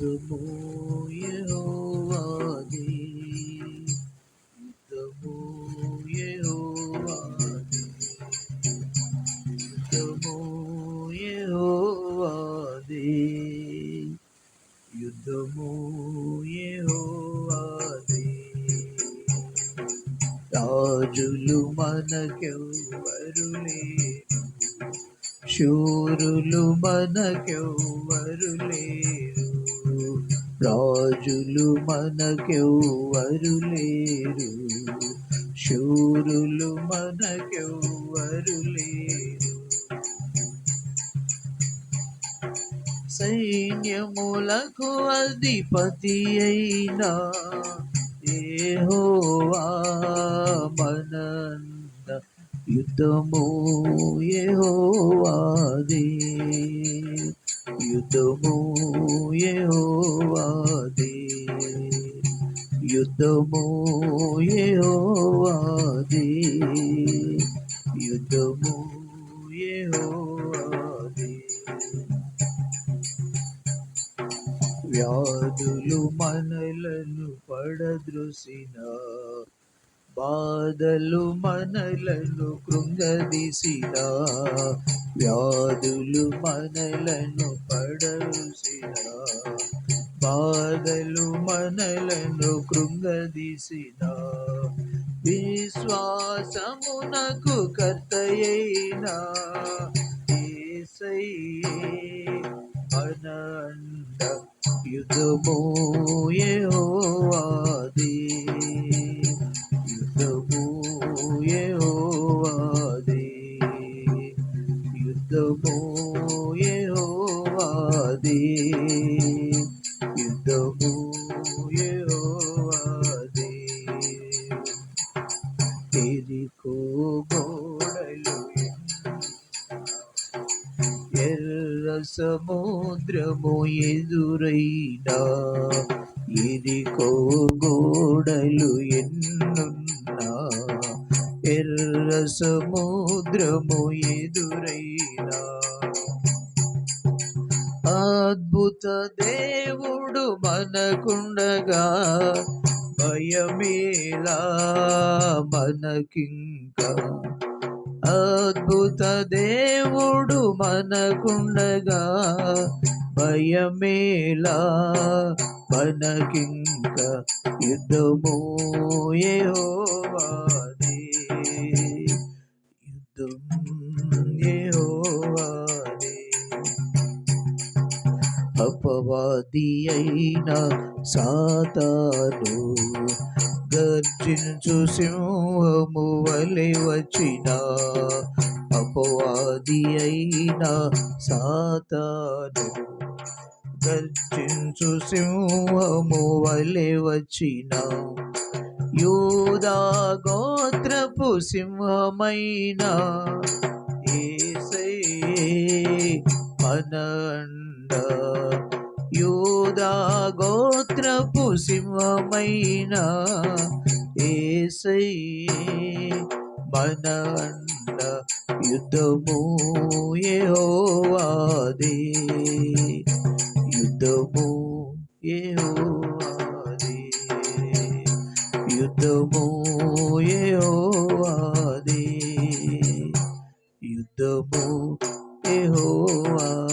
యుద్ధము యెహోవాదే యుద్ధము యెహోవాదే యుద్ధము యెహోవాదే యుద్ధము యెహోవాదే రాజులు మనకెవ్వరు లేరు శూరులు మనకెవ్వరు లేరు. రాజులు మనకెవ్వరు లేరు శూరులు మనకెవ్వరు లేరు. సైన్యములకు అధిపతి అయినా ఏహోవా మనంద యుద్ధము యెహోవాదే. యుద్ధము యెహోవాదే యుద్ధము యెహోవాదే యుద్ధము యెహోవాదే వ్యాధులు మనలను పడద్రుసిన బాధలు మనలను కృంగదీసిన వ్యాధులు మనలను పడరుసిన బాధలు మనలను కృంగదీసిన విశ్వాసమునకు కర్తయైన అనంద యుద్ధము యెహోవాదే యుద్ధము యెహోవాదే. యుద్ధము యెహోవాదే. యుద్ధము యెహోవాదే. ఎరికో గోడలు ఎర్ర సముద్రము ఎదురైనా. ఎరికో గోడలు ఎర్ర సముద్రము ఎదురైనా అద్భుత దేవుడు మనకుండగా భయమేలా మనకింకా. అద్భుత దేవుడు మనకుండగా భయమేలా మనకింక. యుద్ధము యెహోవాదే అయిన సాతాను. గర్జించు సింహము వలె వచ్చిన అపవాది అయిన సాతాను. గర్జించు సింహము వలె వచ్చిన యూదా గోత్రపు సింహమైన ఏసే మన యూదా గోత్రపు సింహమైన ఏసై మన యుద్ధము ఏవాది యుద్ధము ఏవాది యుద్ధము ఏవాది యుద్ధము ఏవాది